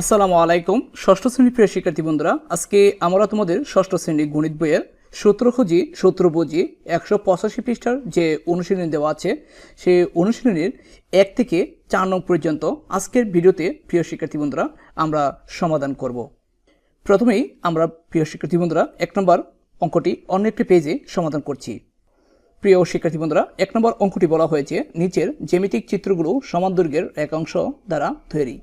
আসসালামু আলাইকুম, ষষ্ঠ শ্রেণির প্রিয় শিক্ষার্থী বন্ধুরা। আজকে আমরা তোমাদের ষষ্ঠ শ্রেণির গণিত বইয়ের সূত্র খুঁজি, সূত্র বুঝি। একশো পঁচাশি পৃষ্ঠার যে অনুশীলনী দেওয়া আছে, সেই অনুশীলনীর এক থেকে চার নং পর্যন্ত আজকের ভিডিওতে প্রিয় শিক্ষার্থী বন্ধুরা, আমরা সমাধান করব। প্রথমেই আমরা প্রিয় শিক্ষার্থী বন্ধুরা, এক নম্বর অঙ্কটি অন্য একটি পেজে সমাধান করছি। প্রিয় শিক্ষার্থী বন্ধুরা, এক নম্বর অঙ্কটি বলা হয়েছে, নিচের জ্যামিতিক চিত্রগুলো সমান দৈর্ঘ্যের একাংশ দ্বারা তৈরি।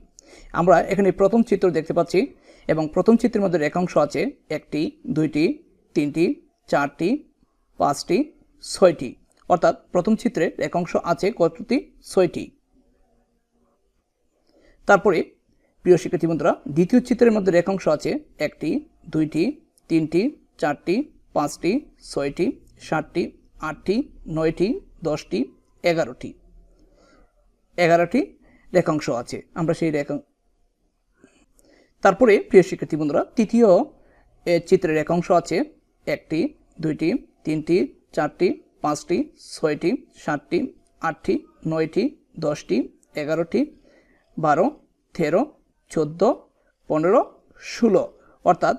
আমরা এখানে প্রথম চিত্র দেখতে পাচ্ছি এবং প্রথম চিত্রের মধ্যে রেখাংশ আছে একটি, দুইটি, তিনটি, চারটি, পাঁচটি, ছয়টি। অর্থাৎ প্রথম চিত্রে রেখাংশ আছে কতটি? ছয়টি। তারপরে, প্রিয় শিক্ষার্থী বন্ধুরা, দ্বিতীয় চিত্রের মধ্যে রেখাংশ আছে একটি, দুইটি, তিনটি, চারটি, পাঁচটি, ছয়টি, সাতটি, আটটি, নয়টি, দশটি, এগারোটি। এগারোটি রেখাংশ আছে, আমরা সেই রেখা তারপরে, প্রিয় শিক্ষার্থী বন্ধুরা, তৃতীয় চিত্রের রেখাংশ আছে, একটি, দুইটি, তিনটি, চারটি, পাঁচটি, ছয়টি, সাতটি, আটটি, নয়টি, দশটি, এগারোটি, বারো, তেরো, চোদ্দ, পনেরো, ষোলো। অর্থাৎ,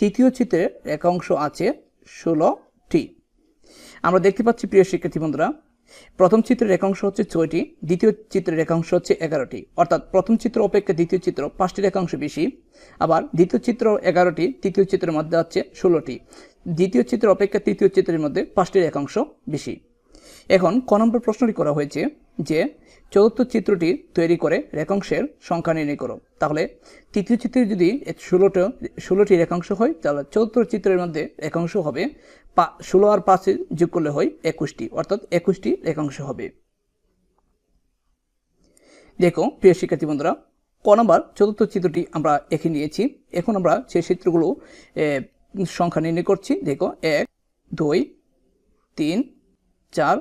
তৃতীয় চিত্রের রেখাংশ আছে ষোলোটি। আমরা দেখতে পাচ্ছি, প্রিয় শিক্ষার্থী বন্ধুরা প্রথম চিত্রের রেখাংশ হচ্ছে ছয়টি, দ্বিতীয় চিত্রের রেখাংশ হচ্ছে এগারোটি। অর্থাৎ প্রথম চিত্র অপেক্ষা দ্বিতীয় চিত্র পাঁচটি রেখাংশ বেশি। আবার দ্বিতীয় চিত্র এগারোটি, তৃতীয় চিত্রের মধ্যে হচ্ছে ষোলোটি। দ্বিতীয় চিত্র অপেক্ষা তৃতীয় চিত্রের মধ্যে পাঁচটি রেখাংশ বেশি। এখন ক নম্বর প্রশ্নটি করা হয়েছে যে চতুর্থ চিত্রটি তৈরি করে রেখাংশের সংখ্যা নির্ণয় করো। তাহলে তৃতীয় চিত্রে যদি ষোলোটা, ষোলোটি রেখাংশ হয়, তাহলে চতুর্থ চিত্রের মধ্যে রেখাংশ হবে পা, ষোলো আর পাঁচে যোগ করলে হয় একুশটি, অর্থাৎ একুশটি রেখাংশ হবে। দেখো, প্রিয় শিক্ষার্থী বন্ধুরা, ক নম্বর চতুর্থ চিত্রটি আমরা এঁকে নিয়েছি। এখন আমরা সেই চিত্রগুলো সংখ্যা নির্ণয় করছি। দেখো, এক, দুই, তিন, চার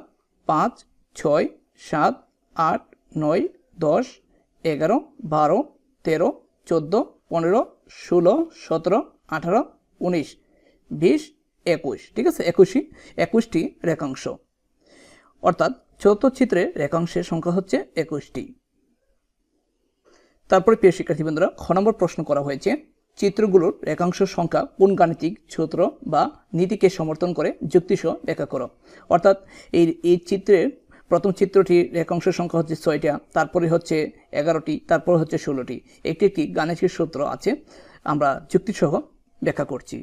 পাঁচ, ছয়, সাত, আট, নয়, দশ, এগারো, বারো, তেরো, চোদ্দ, পনেরো, ষোলো, সতেরো, আঠারো, উনিশ, বিশ, একুশ। ঠিক আছে? একুশই। একুশটি রেখাংশ। অর্থাৎ চিত্রে রেখাংশের সংখ্যা হচ্ছে একুশটি। তারপরে প্রিয় শিক্ষার্থী বন্ধুরা, খ নম্বর প্রশ্ন করা হয়েছে চিত্রগুলোর রেখাংশ সংখ্যা কোন গাণিতিক সূত্র বা নীতিকে সমর্থন করে যুক্তিসহ ব্যাখ্যা করো। অর্থাৎ এই এই চিত্রের প্রথম চিত্রটির রেখাংশ সংখ্যা হচ্ছে ছয়টা, তারপরে হচ্ছে এগারোটি, তারপরে হচ্ছে ষোলোটি। একটি একটি গাণিতিক সূত্র আছে, আমরা যুক্তিসহ ব্যাখ্যা করছি।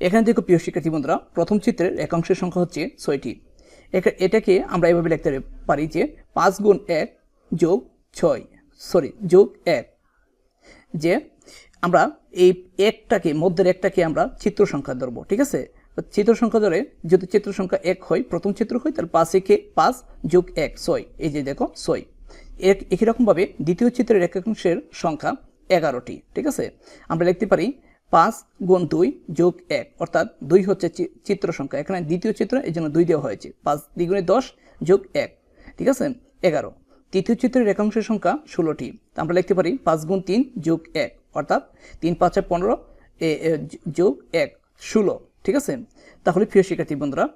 এখান থেকে প্রিয় শিক্ষার্থী বন্ধুরা, প্রথম চিত্রের একাংশের সংখ্যা হচ্ছে ছয়টি। এটাকে আমরা এভাবে লিখতে পারি যে পাঁচ গুণ এক যোগ ছয়, সরি, যোগ এক। যে আমরা এই একটাকে, মধ্যের একটাকে আমরা চিত্র সংখ্যা ধরবো, ঠিক আছে? চিত্র সংখ্যা ধরে যদি চিত্র সংখ্যা এক হয়, প্রথম চিত্র হয়, তাহলে পাঁচ একে পাঁচ যোগ এক, ছয়। এই যে দেখো, ছয়। এক একই রকমভাবে দ্বিতীয় চিত্রের একাংশের সংখ্যা এগারোটি, ঠিক আছে? আমরা লিখতে পারি পাঁচ গুণ দুই যোগ এক, অর্থাৎ দুই হচ্ছে চিত্র সংখ্যা। এখানে দ্বিতীয় চিত্র এই জন্য দুই দেওয়া হয়েছে। পাঁচ দ্বিগুণে দশ যোগ এক, ঠিক আছে? এগারো। তৃতীয় চিত্রের রেখাংশের সংখ্যা ষোলোটি। আমরা লিখতে পারি পাঁচ গুণ তিন যোগ এক, অর্থাৎ তিন পাঁচ পাঁচে পনেরো যোগ এক, ষোলো। ঠিক আছে? তাহলে প্রিয় শিক্ষার্থী বন্ধুরা,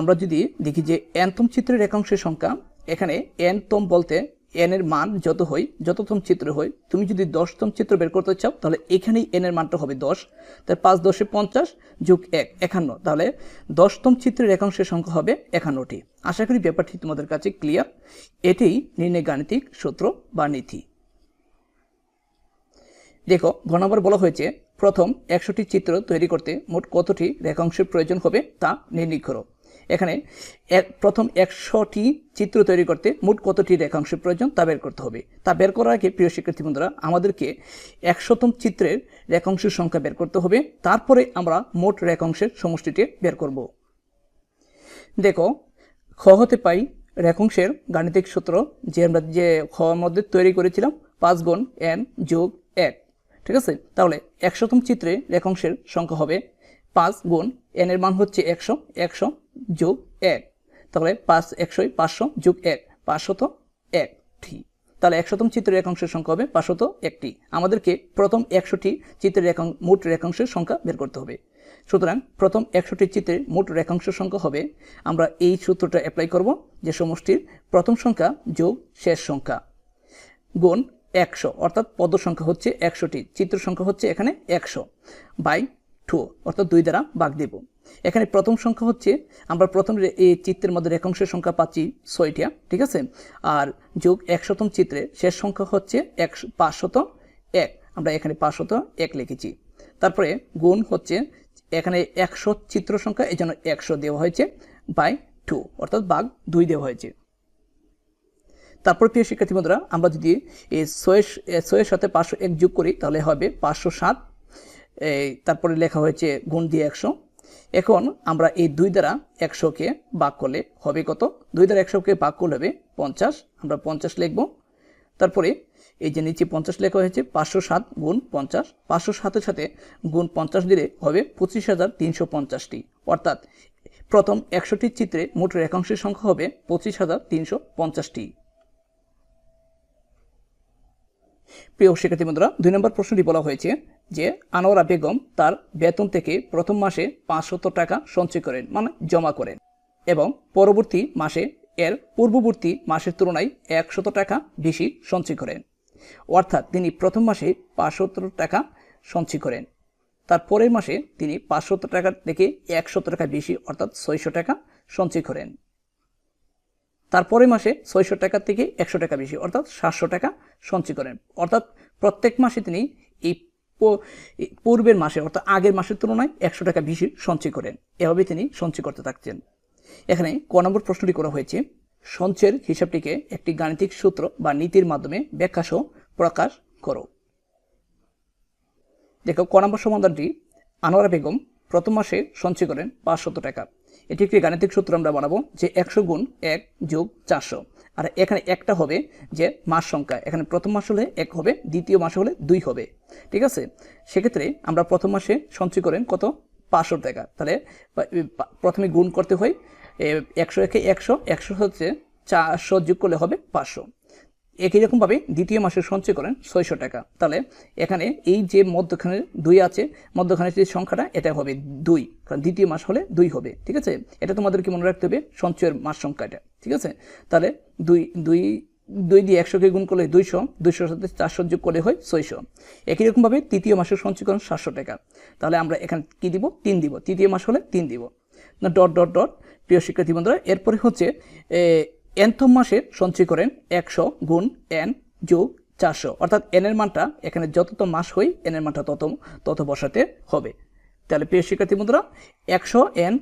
আমরা যদি দেখি যে এনতম চিত্রের একাংশের সংখ্যা, এখানে এনতম বলতে এন এর মান যত হয় যততম চিত্র হয়, তুমি যদি দশতম চিত্র বের করতে চাও, তাহলে এখানেই এন এর মানটা হবে দশ। তাহলে পাঁচ দশে পঞ্চাশ যোগ এক, একান্ন। তাহলে দশতম চিত্রের একাংশের সংখ্যা হবে একান্নটি। আশা করি ব্যাপারটি তোমাদের কাছে ক্লিয়ার এটাই নির্ণয় গাণিতিক সূত্র বা নীতি। দেখো, ঘ নম্বর বলা হয়েছে, প্রথম একশোটি চিত্র তৈরি করতে মোট কতটি রেখাংশের প্রয়োজন হবে তা নির্ণয় করো। এখানে প্রথম একশোটি চিত্র তৈরি করতে মোট কতটি রেখাংশের প্রয়োজন তা বের করতে হবে। তা বের করার আগে, প্রিয় শিক্ষার্থী বন্ধুরা, আমাদেরকে একশোতম চিত্রের রেখাংশের সংখ্যা বের করতে হবে। তারপরে আমরা মোট রেখাংশের সমষ্টিটি বের করব। দেখো খ হতে পাই রেখাংশের গাণিতিক সূত্র, যে আমরা যে খ মধ্যে তৈরি করেছিলাম, পাঁচ গুণ এন যোগ এক। ঠিক আছে? তাহলে একশোতম চিত্রে রেখাংশের সংখ্যা হবে পাঁচ গুণ এনের মান হচ্ছে একশো একশো যোগ এক। তাহলে পাঁচ একশোই পাঁচশো যোগ এক, পাঁচশত একটি। তাহলে একশোতম চিত্রের রেখাংশের সংখ্যা হবে পাঁচশত একটি। আমাদেরকে প্রথম একশোটি চিত্রের রেখাং মোট রেখাংশের সংখ্যা বের করতে হবে। সুতরাং প্রথম একশোটি চিত্রের মোট রেখাংশ সংখ্যা হবে, আমরা এই সূত্রটা অ্যাপ্লাই করব যে সমষ্টির প্রথম সংখ্যা যোগ শেষ সংখ্যা গুণ একশো, অর্থাৎ পদ সংখ্যা হচ্ছে একশোটি চিত্র সংখ্যা হচ্ছে এখানে একশো বাই টু অর্থাৎ দুই দ্বারা ভাগ দেব। এখানে প্রথম সংখ্যা হচ্ছে, আমরা প্রথম এই চিত্রের মধ্যে রেখাংশের সংখ্যা পাচ্ছি ছয়টা, ঠিক আছে? আর যোগ একশতম চিত্রে শেষ সংখ্যা হচ্ছে একশো পাঁচশত এক, আমরা এখানে পাঁচশত এক লিখেছি। তারপরে গুণ হচ্ছে এখানে একশো চিত্র সংখ্যা এই জন্য একশো দেওয়া হয়েছে বাই টু অর্থাৎ বাঘ দুই দেওয়া হয়েছে। তারপর প্রিয় শিক্ষার্থী বন্ধুরা, আমরা যদি এই ছয়ের সাথে পাঁচশো এক যোগ করি, তাহলে হবে পাঁচশো সাত। তারপরে লেখা হয়েছে গুণ দিয়ে একশো। এখন আমরা এই দুই দ্বারা একশোকে বাক করলে হবে কত? দুই দ্বারা একশোকে বাক করলে হবে পঞ্চাশ। আমরা পঞ্চাশ লিখব। তারপরে এই যে নিচে পঞ্চাশ লেখা হয়েছে, পাঁচশো সাত গুণ পঞ্চাশ, পাঁচশো সাতের সাথে গুণ পঞ্চাশ দিলে হবে পঁচিশ হাজার তিনশো পঞ্চাশটি। অর্থাৎ প্রথম একশোটি চিত্রে মোট রেখাংশের সংখ্যা হবে পঁচিশ হাজার তিনশো পঞ্চাশটি। প্রিয় শিক্ষার্থী বন্ধুরা, দুই নম্বর প্রশ্নটি বলা হয়েছে যে আনোয়ারা বেগম তার বেতন থেকে প্রথম মাসে পাঁচশত টাকা সঞ্চয় করেন মানে জমা করেন, এবং পরবর্তী মাসে এর পূর্ববর্তী মাসের তুলনায় একশত টাকা বেশি সঞ্চয় করেন। অর্থাৎ তিনি প্রথম মাসে পাঁচশত টাকা সঞ্চয় করেন। তার পরের মাসে তিনি পাঁচশত টাকা থেকে একশত টাকা বেশি, অর্থাৎ ছয়শো টাকা সঞ্চয় করেন। তারপরে মাসে ছয়শো টাকা থেকে একশো টাকা বেশি, অর্থাৎ সাতশো টাকা সঞ্চয় করেন। অর্থাৎ প্রত্যেক মাসে তিনি এই পূর্বের মাসে, অর্থাৎ আগের মাসের তুলনায় একশো টাকা বেশি সঞ্চয় করেন। এভাবে তিনি সঞ্চয় করতে থাকছেন এখানে ক নম্বর প্রশ্নটি করা হয়েছে। সঞ্চয়ের হিসাবটিকে একটি গাণিতিক সূত্র বা নীতির মাধ্যমে ব্যাখ্যা সহ প্রকাশ করো। দেখো, ক নম্বর সমাধানটি আনোয়ারা বেগম প্রথম মাসে সঞ্চয় করেন পাঁচশত টাকা। এটি একটি গাণিতিক সূত্র আমরা বানাবো যে একশো গুণ এক যোগ চারশো। আর এখানে একটা হবে যে মাস সংখ্যা। এখানে প্রথম মাস হলে এক হবে, দ্বিতীয় মাস হলে দুই হবে। ঠিক আছে? সেক্ষেত্রে আমরা প্রথম মাসে সঞ্চয় করেন কত? পাঁচশো টাকা। তাহলে প্রথমে গুণ করতে হয় একশো একে একশো একশো হচ্ছে চারশো যোগ করলে হবে পাঁচশো। একই রকমভাবে দ্বিতীয় মাসে সঞ্চয় করেন ছয়শো টাকা। তাহলে এখানে এই যে মধ্যখানে দুই আছে, মধ্যখানের যে সংখ্যাটা, এটা হবে দুই। কারণ দ্বিতীয় মাস হলে দুই হবে, ঠিক আছে? এটা তোমাদেরকে মনে রাখতে হবে সঞ্চয়ের মাস সংখ্যাটা, ঠিক আছে? তাহলে দুই দুই দুই দিয়ে একশোকে গুণ করলে দুইশো, দুইশোর সাথে চারশো যোগ করলে হয় ছয়শো। একই রকমভাবে তৃতীয় মাসের সঞ্চয় করেন সাতশো টাকা। তাহলে আমরা এখানে কী দিব? তিন দিব। তৃতীয় মাস হলে তিন দিব। না ডট ডট ডট, প্রিয় শিক্ষার্থী বন্ধুরা, এরপরে হচ্ছে এনথম মাসে সঞ্চয় করেন একশো গুণ এন যোগ চারশো। অর্থাৎ এনের মানটা এখানে যত মাস হয় এনের মানটা তত তত বসাতে হবে। তাহলে প্রিয় শিক্ষার্থী বন্ধুরা, একশো এন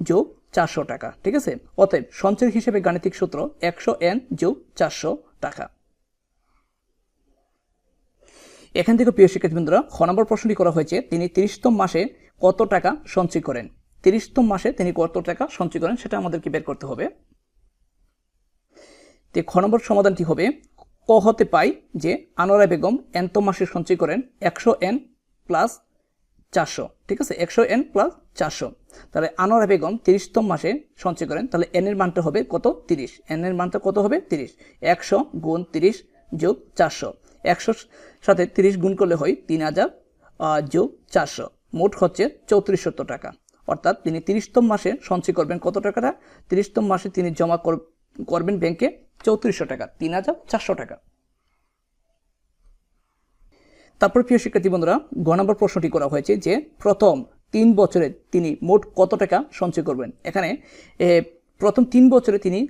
যোগ চারশো টাকা, ঠিক আছে? অতএব সঞ্চয় হিসেবে গাণিতিক সূত্র একশো এন যোগ চারশো টাকা। এখান থেকে প্রিয় শিক্ষার্থী বন্ধুরা, খ নম্বর প্রশ্নটি করা হয়েছে, তিনি তিরিশতম মাসে কত টাকা সঞ্চয় করেন? তিরিশতম মাসে তিনি কত টাকা সঞ্চয় করেন সেটা আমাদেরকে বের করতে হবে। তো খ নম্বর সমাধানটি হবে, ক হতে পাই যে আনোয়ারা বেগম এনতম মাসে সঞ্চয় করেন একশো এন প্লাস চারশো, ঠিক আছে? একশো এন প্লাস চারশো। তাহলে আনোয়ারা বেগম তিরিশতম মাসে সঞ্চয় করেন, তাহলে এন এর মানটা হবে কত? তিরিশ। এন এর মানটা কত হবে? তিরিশ। একশো গুণ তিরিশ যোগ চারশো। একশোর সাথে তিরিশ গুণ করলে হয় তিন হাজার যোগ চারশো। মোট হচ্ছে চৌত্রিশশত টাকা। অর্থাৎ তিনি তিরিশতম মাসে সঞ্চয় করবেন কত টাকাটা তিরিশতম মাসে তিনি জমা কর- করবেন ব্যাংকে চৌত্রিশশো টাকা, তিন হাজার চারশো টাকা। তারপর প্রিয় শিক্ষার্থী বন্ধুরা, গ নম্বর প্রশ্নটি করা হয়েছে যে প্রথম তিন বছরে তিনি মোট কত টাকা সঞ্চয় করবেন? এখানে প্রথম তিন বছরে তিনি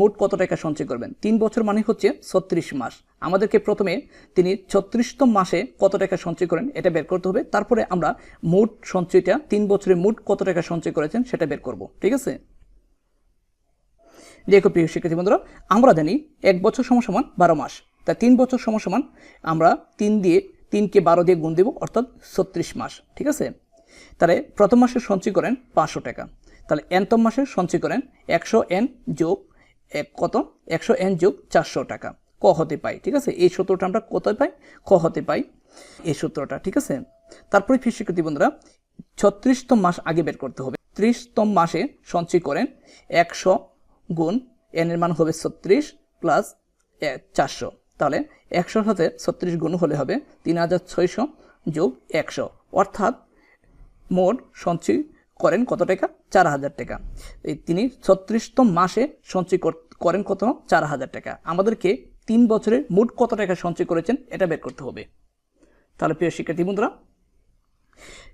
মোট কত টাকা সঞ্চয় করবেন? তিন বছর মানে হচ্ছে ছত্রিশ মাস। আমাদেরকে প্রথমে তিনি ছত্রিশতম মাসে কত টাকা সঞ্চয় করেন এটা বের করতে হবে। তারপরে আমরা মোট সঞ্চয়টা, তিন বছরে মোট কত টাকা সঞ্চয় করেছেন সেটা বের করব। ঠিক আছে? দেখো প্রিয় শিক্ষার্থী বন্ধুরা, আমরা জানি এক বছর সমান সমান বারো মাস। তা তিন বছর সমান সমান আমরা তিন দিয়ে তিনকে বারো দিয়ে গুণ দেবো, অর্থাৎ ছত্রিশ মাস। ঠিক আছে? তাহলে প্রথম মাসে সঞ্চয় করেন পাঁচশো টাকা। তাহলে এনতম মাসে সঞ্চয় করেন একশো এন যোগ এক, কত? একশো এন যোগ চারশো টাকা। ক হতে পাই, ঠিক আছে? এই সূত্রটা আমরা কোথায় পাই? ক হতে পাই। এই সূত্রটা, ঠিক আছে? তারপরে ফির শিক্ষার্থী বন্ধুরা, ছত্রিশতম মাস আগে বের করতে হবে। ত্রিশতম মাসে সঞ্চয় করেন একশো গুণ এন এর মান হবে ছত্রিশ প্লাস চারশো। তাহলে একশোর সাথে ছত্রিশ গুণ হলে হবে তিন হাজার ছয়শো যোগ একশো। অর্থাৎ মোট সঞ্চয় করেন কত টাকা? চার হাজার টাকা। এই তিনি ছত্রিশতম মাসে সঞ্চয় কর- করেন কত? চার হাজার টাকা। আমাদেরকে তিন বছরে মোট কত টাকা সঞ্চয় করেছেন? এটা বের করতে হবে। তাহলে প্রিয় শিক্ষার্থী বন্ধুরা,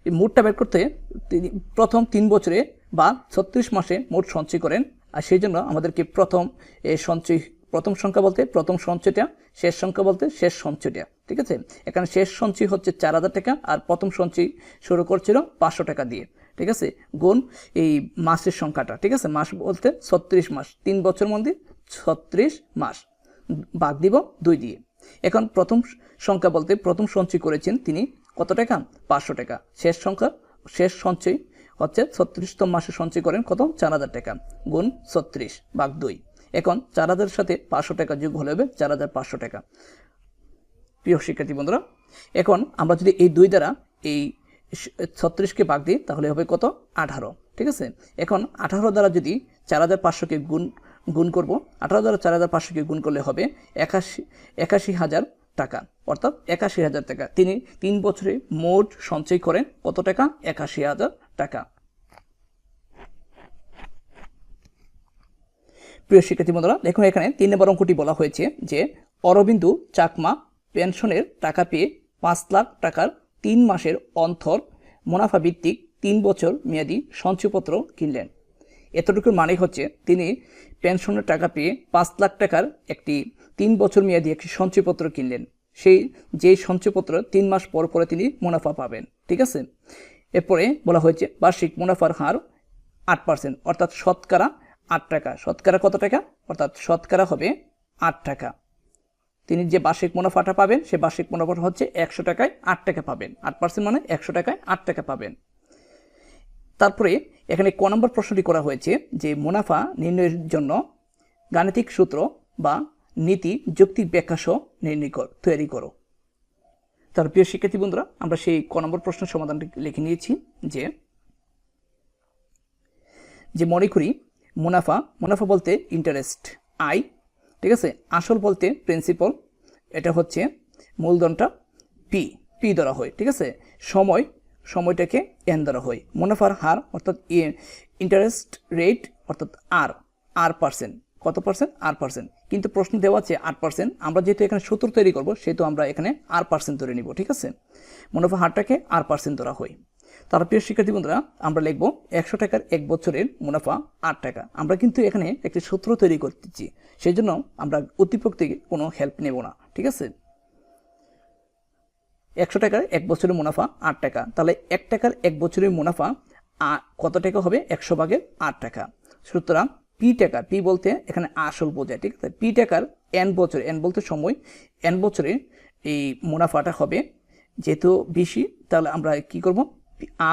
এই মোটটা বের করতে তিনি প্রথম তিন বছরে বা ছত্রিশ মাসে মোট সঞ্চয় করেন। আর সেই জন্য আমাদেরকে প্রথম এই সঞ্চয়, প্রথম সংখ্যা বলতে প্রথম সঞ্চয়টা, শেষ সংখ্যা বলতে শেষ সঞ্চয়টা। ঠিক আছে? এখানে শেষ সঞ্চয় হচ্ছে চার হাজার টাকা, আর প্রথম সঞ্চয় শুরু করছিল পাঁচশো টাকা দিয়ে। ঠিক আছে? গুণ এই মাসের সংখ্যাটা, ঠিক আছে? মাস বলতে ছত্রিশ মাস, তিন বছর মধ্যে ছত্রিশ মাস। ভাগ দিব দুই দিয়ে। এখন প্রথম সংখ্যা বলতে প্রথম সঞ্চয় করেছেন তিনি কত টাকা? পাঁচশো টাকা। শেষ সংখ্যা, শেষ সঞ্চয় হচ্ছে ছত্রিশতম মাসে সঞ্চয় করেন কত? চার হাজার টাকা। গুণ ছত্রিশ ভাগ দুই। এখন চার হাজারের সাথে পাঁচশো টাকা যোগ হলে হবে চার হাজার পাঁচশো টাকা। প্রিয় শিক্ষার্থী বন্ধুরা, এখন আমরা যদি এই দুই দ্বারা এই ছত্রিশকে ভাগ দিই, তাহলে হবে কত? আঠারো। ঠিক আছে? এখন আঠারো দ্বারা যদি চার হাজার পাঁচশোকে গুণ গুণ করব, আঠারো দ্বারা চার হাজার পাঁচশোকে গুণ করলে হবে একাশি একাশি হাজার টাকা। অর্থাৎ একাশি হাজার টাকা। তিনি তিন বছরে মোট সঞ্চয় করেন কত টাকা? একাশি হাজার টাকা। প্রিয় শিক্ষার্থী বন্ধুরা, দেখুন এখানে তিন নম্বর অঙ্কটি বলা হয়েছে যে অরবিন্দু চাকমা পেনশনের টাকা পেয়ে পাঁচ লাখ টাকার তিন মাসের অন্তর মুনাফা ভিত্তিক তিন বছর মেয়াদি সঞ্চয়পত্র কিনলেন। এতটুকুর মানে হচ্ছে তিনি পেনশনের টাকা পেয়ে পাঁচ লাখ টাকার একটি তিন বছর মেয়াদি একটি সঞ্চয়পত্র কিনলেন। সেই, যেই সঞ্চয়পত্র তিন মাস পর পরে তিনি মুনাফা পাবেন, ঠিক আছে? এরপরে বলা হয়েছে বার্ষিক মুনাফার হার আট পার্সেন্ট, অর্থাৎ শতকরা আট টাকা। শতকরা কত টাকা? অর্থাৎ শতকরা হবে আট টাকা। তিনি যে বার্ষিক মুনাফাটা পাবেন, সে বার্ষিক মুনাফাটা হচ্ছে একশো টাকায় আট টাকা পাবেন। আট পার্সেন্ট মানে একশো টাকায় আট টাকা পাবেন। তারপরে এখানে ক নম্বর প্রশ্নটি করা হয়েছে যে মুনাফা নির্ণয়ের জন্য গাণিতিক সূত্র বা নীতি, যুক্তি ব্যাখ্যা সহ নির্ণয় কর তৈরি করো। তার প্রিয় শিক্ষার্থী বন্ধুরা, আমরা সেই ক নম্বর প্রশ্নের সমাধানটি লিখে নিয়েছি যে যে মনে করি মুনাফা মুনাফা বলতে ইন্টারেস্ট আই ঠিক আছে? আসল বলতে প্রিন্সিপাল এটা হচ্ছে মূলধনটা পি পি ধরা হয়, ঠিক আছে? সময়, সময়টাকে এন ধরা হয়। মুনাফার হার, অর্থাৎ ইন্টারেস্ট রেট অর্থাৎ আর আর পার্সেন্ট কত পার্সেন্ট আর পার্সেন্ট কিন্তু প্রশ্ন দেওয়া আছে আট পার্সেন্ট আমরা যেহেতু এখানে সত্তর তৈরি করব, সেহেতু আমরা এখানে আর পার্সেন্ট ধরে নিব, ঠিক আছে? মুনাফা হারটাকে আর পার্সেন্ট ধরা হয়। তার প্রিয় শিক্ষার্থী বন্ধুরা, আমরা লিখব একশো টাকার এক বছরের মুনাফা আট টাকা। আমরা কিন্তু এখানে একটি সূত্র তৈরি করতেছি সেই জন্য আমরা অতিপক্ষ থেকে কোনো হেল্প নেব না, ঠিক আছে? একশো টাকার এক বছরের মুনাফা আট টাকা। তাহলে এক টাকার এক বছরের মুনাফা কত টাকা হবে? একশো ভাগের আট টাকা। সুতরাং পি টাকা, পি বলতে এখানে আসল বোঝায়, ঠিক আছে? পি টাকার এন বছর এন বলতে সময় এন বছরে এই মুনাফাটা হবে যেহেতু বেশি, তাহলে আমরা কি করব?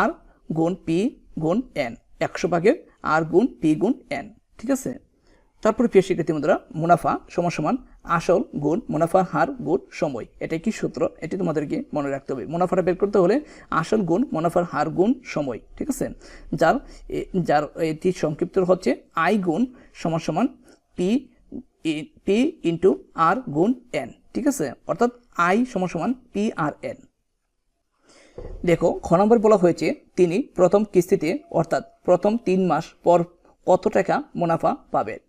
আর গুণ পি গুণ এন। একশো ভাগের আর গুণ পি গুণ এন, ঠিক আছে? তারপরে প্রিয় শিক্ষার্থী বন্ধুরা, মুনাফা সমান সমান আসল গুণ, মুনাফা হার গুণ সময়। এটা কি সূত্র? এটি তোমাদেরকে মনে রাখতে হবে। মুনাফাটা বের করতে হলে আসল গুণ, মুনাফার হার গুণ সময়, ঠিক আছে? যার যার এটি সংক্ষিপ্ত হচ্ছে আই গুণ সমান সমান পি পি ইন্টু আর গুণ এন, ঠিক আছে? অর্থাৎ আই সমান সমান পি আর এন। দেখো, খ নম্বর বলা হয়েছে, তিনি প্রথম কিস্তিতে, অর্থাৎ প্রথম তিন মাস পর কত টাকা মুনাফা পাবেন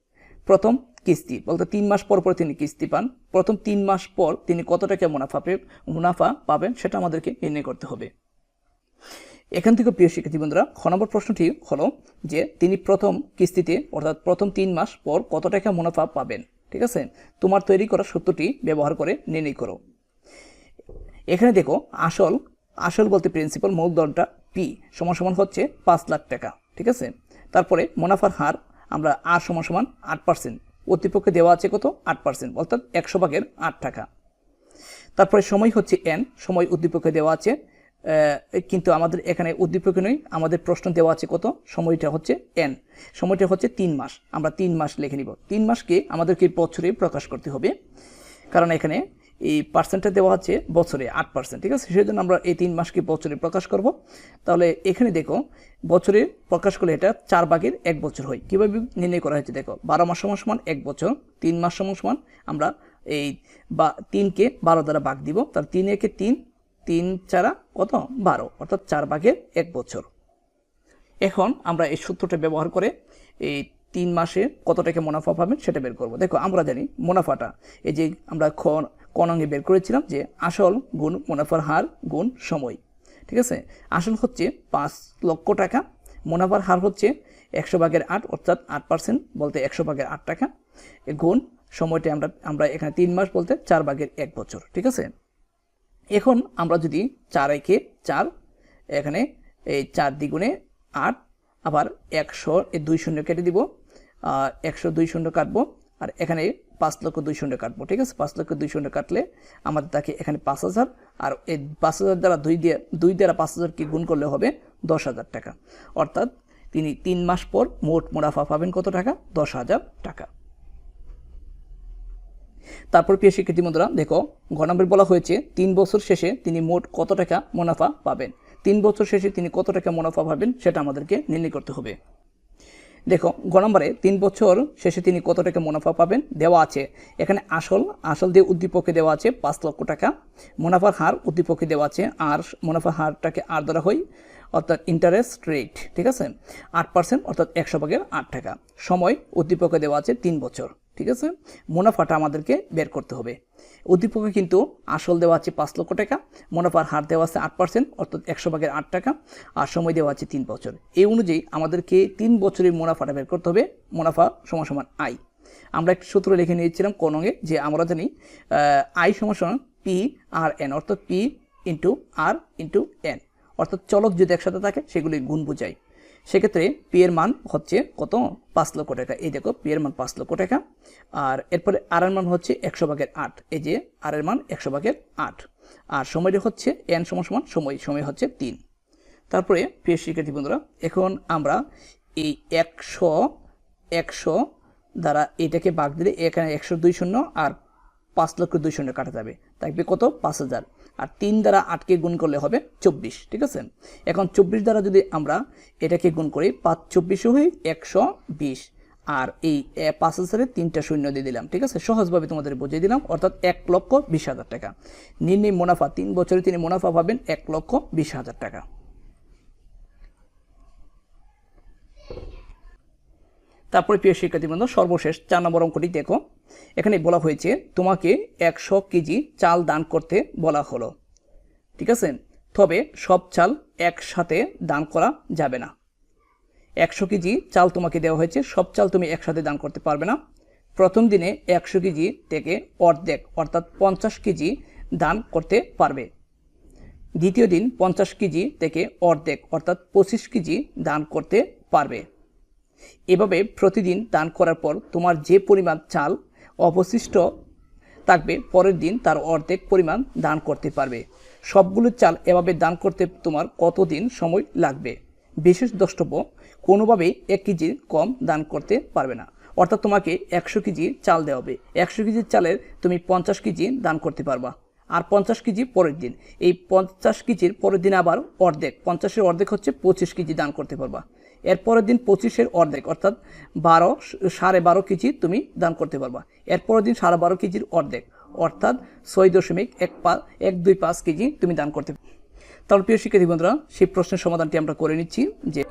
প্রথম কিস্তি, বলতে তিন মাস পর পর তিনি কিস্তি পান, প্রথম তিন মাস পর তিনি কত টাকা মুনাফা পেয়ে মুনাফা পাবেন সেটা আমাদেরকে নির্ণয় করতে হবে। এখান থেকে প্রিয় শিক্ষার্থী বন্ধুরা, খ নম্বর প্রশ্নটি হলো যে, তিনি প্রথম কিস্তিতে, অর্থাৎ প্রথম তিন মাস পর কত টাকা মুনাফা পাবেন? ঠিক আছে? তোমার তৈরি করা সত্যটি ব্যবহার করে নির্ণয় করো। এখানে দেখো, আসল আসল বলতে প্রিন্সিপাল মূলধনটা পি সমান সমান হচ্ছে পাঁচ লাখ টাকা, ঠিক আছে? তারপরে মুনাফার হার আমরা আর সমান সমান আট পার্সেন্ট প্রতিপক্ষে দেওয়া আছে কত? আট পার্সেন্ট অর্থাৎ একশো ভাগের আট টাকা। তারপরে সময় হচ্ছে এন সময় উদ্দীপকে দেওয়া আছে কিন্তু আমাদের এখানে উদ্দীপকে নয়, আমাদের প্রশ্ন দেওয়া আছে কত? সময়টা হচ্ছে এন সময়টা হচ্ছে তিন মাস, আমরা তিন মাস লিখে নিব। তিন মাসকে আমাদেরকে বছরে প্রকাশ করতে হবে, কারণ এখানে এই পার্সেন্টটা দেওয়া আছে বছরে আট পার্সেন্ট ঠিক আছে? সেই জন্য আমরা এই তিন মাসকে বছরে প্রকাশ করব। তাহলে এখানে দেখো, বছরে প্রকাশ করলে এটা চার ভাগের এক বছর হয়। কীভাবে নির্ণয় করা হয়েছে দেখো, বারো মাস সমান সমান এক বছর, তিন মাস সমান সমান আমরা এই বা তিনকে বারো দ্বারা ভাগ দিব। তার তিন একে তিন তিন চারা কত? বারো, অর্থাৎ চার ভাগের এক বছর। এখন আমরা এই সূত্রটা ব্যবহার করে এই তিন মাসে কত টাকা মুনাফা পাবেন সেটা বের করব। দেখো, আমরা জানি মুনাফাটা, এই যে আমরা খ কনঙ্গে বের করেছিলাম যে আসল গুণ মুনাফার হার গুণ সময়। ঠিক আছে? আসল হচ্ছে পাঁচ লক্ষ টাকা, মুনাফার হার হচ্ছে একশো ভাগের আট, অর্থাৎ আট পার্সেন্ট বলতে একশো ভাগের আট টাকা। গুণ সময়টা আমরা আমরা এখানে তিন মাস বলতে চার ভাগের এক বছর। ঠিক আছে? এখন আমরা যদি চার একে চার, এখানে এই চার দ্বিগুণে আট, আবার একশো দুই শূন্য কেটে দিব একশো দুই শূন্য কাটবো, আর এখানে পাঁচ লক্ষ দুই শূন্য কাটবো, ঠিক আছে? পাঁচ লক্ষ দুই শূন্য কাটলে আমাদের তাকে এখানে পাঁচ হাজার, আর এই পাঁচ হাজার দ্বারা দুই দিয়ে, দুই দ্বারা পাঁচ হাজারকে গুণ করলে হবে দশ হাজার টাকা। অর্থাৎ তিনি তিন মাস পর মোট মুনাফা পাবেন কত টাকা? দশ হাজার টাকা। তারপর প্রিয় শিক্ষার্থী বন্ধুরা, দেখো, ঘ নম্বর বলা হয়েছে, তিন বছর শেষে তিনি মোট কত টাকা মুনাফা পাবেন? তিন বছর শেষে তিনি কত টাকা মুনাফা পাবেন সেটা আমাদেরকে নির্ণয় করতে হবে। দেখো, গ নম্বরে তিন বছর শেষে তিনি কত টাকা মুনাফা পাবেন? দেওয়া আছে। এখানে আসল আসল দিয়ে উদ্দীপকে দেওয়া আছে পাঁচ লক্ষ টাকা। মুনাফার হার উদ্দীপকে দেওয়া আছে, আর মুনাফার হারটাকে আর ধরা হয় অর্থাৎ ইন্টারেস্ট রেট ঠিক আছে? আট পার্সেন্ট অর্থাৎ একশো ভাগের আট টাকা। সময় উদ্দীপকে দেওয়া আছে তিন বছর। ঠিক আছে? মুনাফাটা আমাদেরকে বের করতে হবে। উদ্দীপকে কিন্তু আসল দেওয়া আছে পাঁচ লক্ষ টাকা, মুনাফার হার দেওয়া আছে আট পার্সেন্ট, অর্থাৎ একশো ভাগের আট টাকা, আর সময় দেওয়া আছে তিন বছর। এই অনুযায়ী আমাদেরকে তিন বছরের মুনাফাটা বের করতে হবে, মুনাফা সমান সমান আই আমরা একটা সূত্র লিখে নিয়েছিলাম কোনঙে যে আমরা জানি আই সমান পি আর এন, অর্থাৎ P into R into N. অর্থাৎ চলক যদি একসাথে থাকে সেগুলি গুণ বোঝায়। সেক্ষেত্রে পি এর মান হচ্ছে কত? পাঁচ লক্ষ টাকা। এই দেখো পি এর মান পাঁচ লক্ষ টাকা। আর এরপরে আর এর মান হচ্ছে একশো ভাগের আট। এই যে আর এর মান একশো ভাগের আট। আর সময়টা হচ্ছে এন সমান সমান সময়। সময় হচ্ছে তিন। তারপরে প্রিয় শিক্ষার্থী বন্ধুরা, এখন আমরা এই একশো একশো দ্বারা এটাকে বাগ দিলে এখানে একশো দুই শূন্য আর পাঁচ লক্ষ দুই শূন্য কাটা যাবে। থাকবে কত? পাঁচ হাজার। আর তিন দ্বারা আটকে গুণ করলে হবে চব্বিশ, ঠিক আছে? এখন চব্বিশ দ্বারা যদি আমরা এটাকে গুণ করি, পাঁচ চব্বিশে হয়ে একশো বিশ। আর এই পাঁচ হাজারে তিনটা শূন্য দিয়ে দিলাম, ঠিক আছে? সহজভাবে তোমাদের বুঝিয়ে দিলাম, অর্থাৎ এক লক্ষ বিশ হাজার টাকা। নির্ণয় মুনাফা, তিন বছরে তিনি মুনাফা পাবেন এক লক্ষ বিশ হাজার টাকা। তারপরে প্রিয় শিক্ষার্থী বন্ধু, সর্বশেষ চার নম্বর অঙ্কটি দেখো। এখানে বলা হয়েছে, তোমাকে একশো কেজি চাল দান করতে বলা হলো। ঠিক আছে? তবে সব চাল একসাথে দান করা যাবে না। একশো কেজি চাল তোমাকে দেওয়া হয়েছে, সব চাল তুমি একসাথে দান করতে পারবে না। প্রথম দিনে একশো কেজি থেকে অর্ধেক, অর্থাৎ পঞ্চাশ কেজি দান করতে পারবে। দ্বিতীয় দিন পঞ্চাশ কেজি থেকে অর্ধেক, অর্থাৎ পঁচিশ কেজি দান করতে পারবে। এভাবে প্রতিদিন দান করার পর তোমার যে পরিমাণ চাল অবশিষ্ট থাকবে, পরের দিন তার অর্ধেক পরিমাণ দান করতে পারবে। সবগুলো চাল এভাবে দান করতে তোমার কতদিন সময় লাগবে? বিশেষ দ্রষ্টব্য, কোনোভাবেই এক কেজির কম দান করতে পারবে না। অর্থাৎ তোমাকে একশো কেজি চাল দেওয়া হবে। একশো কেজির চালের তুমি পঞ্চাশ কেজি দান করতে পারবা। আর পঞ্চাশ কেজি পরের দিন। এই পঞ্চাশ কেজির পরের দিন আবার অর্ধেক, পঞ্চাশের অর্ধেক হচ্ছে পঁচিশ কেজি দান করতে পারবা। এর পরের দিন পঁচিশের অর্ধেক, অর্থাৎ বারো, সাড়ে বারো কেজি তুমি দান করতে পারবা। এর পরের দিন সাড়ে বারো কেজির অর্ধেক, অর্থাৎ ছয় দশমিক এক পাঁচ এক দুই পাঁচ কেজি তুমি দান করতে তাহলে প্রিয় শিক্ষার্থী বন্ধুরা, সেই প্রশ্নের সমাধানটি আমরা করে নিচ্ছি যে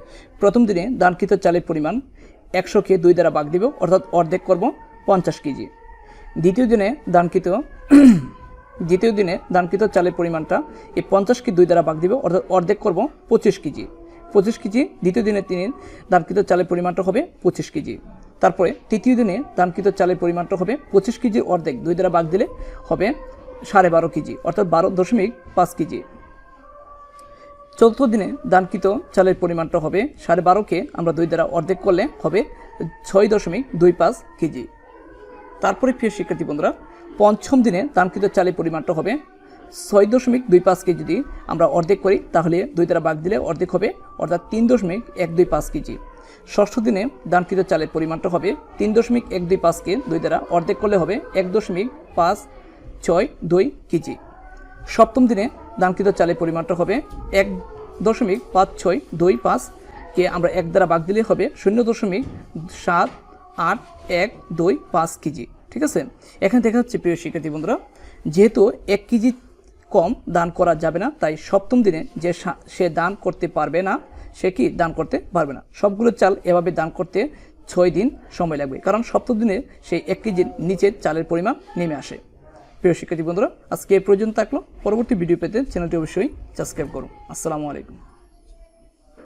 প্রথম দিনে দানকৃত চালের পরিমাণ একশো একশোকে দুই দ্বারা বাগ দিব, অর্থাৎ অর্ধেক করব পঞ্চাশ কেজি। দ্বিতীয় দিনে দানকৃত, দ্বিতীয় দিনে দানকৃত চালের পরিমাণটা এই পঞ্চাশ পঞ্চাশকে দুই দ্বারা ভাগ দিব, অর্থাৎ অর্ধেক করব পঁচিশ কেজি। পঁচিশ কেজি, দ্বিতীয় দিনে তিনি দানকৃত চালের পরিমাণটা হবে পঁচিশ কেজি। তারপরে তৃতীয় দিনে দানকৃত চালের পরিমাণটা হবে পঁচিশ কেজি অর্ধেক, দুই দ্বারা ভাগ দিলে হবে সাড়ে বারো কেজি, অর্থাৎ বারো দশমিক পাঁচ কেজি। চতুর্থ দিনে দানকৃত চালের পরিমাণটা হবে সাড়ে বারোকে আমরা দুই দ্বারা অর্ধেক করলে হবে ছয় দশমিক দুই পাঁচ কেজি। তারপরে প্রিয় শিক্ষার্থী বন্ধুরা, পঞ্চম দিনে দানকৃত চালের পরিমাণটা হবে ছয় দশমিক দুই পাঁচ কেজি যদি আমরা অর্ধেক করি, তাহলে দুই দ্বারা বাঘ দিলে অর্ধেক হবে, অর্থাৎ তিন দশমিক এক দুই পাঁচ কেজি। ষষ্ঠ দিনে দানকৃত চালের পরিমাণটা হবে তিন দশমিক এক দুই পাঁচকে দুই দ্বারা অর্ধেক করলে হবে এক দশমিক পাঁচ ছয় দুই কেজি। সপ্তম দিনে দানকৃত চালের পরিমাণটা হবে এক দশমিক পাঁচ ছয় দুই পাঁচকে আমরা এক দ্বারা বাঘ দিলে হবে শূন্য দশমিক সাত আট এক দুই পাঁচ কেজি। ঠিক আছে? এখানে দেখা যাচ্ছে, প্রিয় শিক্ষার্থী বন্ধুরা, যেহেতু এক কেজি কম দান করা যাবে না, তাই সপ্তম দিনে যে সে দান করতে পারবে না, সে কি দান করতে পারবে না? সবগুলো চাল এভাবে দান করতে ছয় দিন সময় লাগবে, কারণ সপ্তম দিনে সেই এক কেজির নিচের চালের পরিমাণ নেমে আসে। প্রিয় শিক্ষার্থী বন্ধুরা, আজকে এই পর্যন্ত থাকল। পরবর্তী ভিডিও পেতে চ্যানেলটি অবশ্যই সাবস্ক্রাইব করুন। আসসালামু আলাইকুম।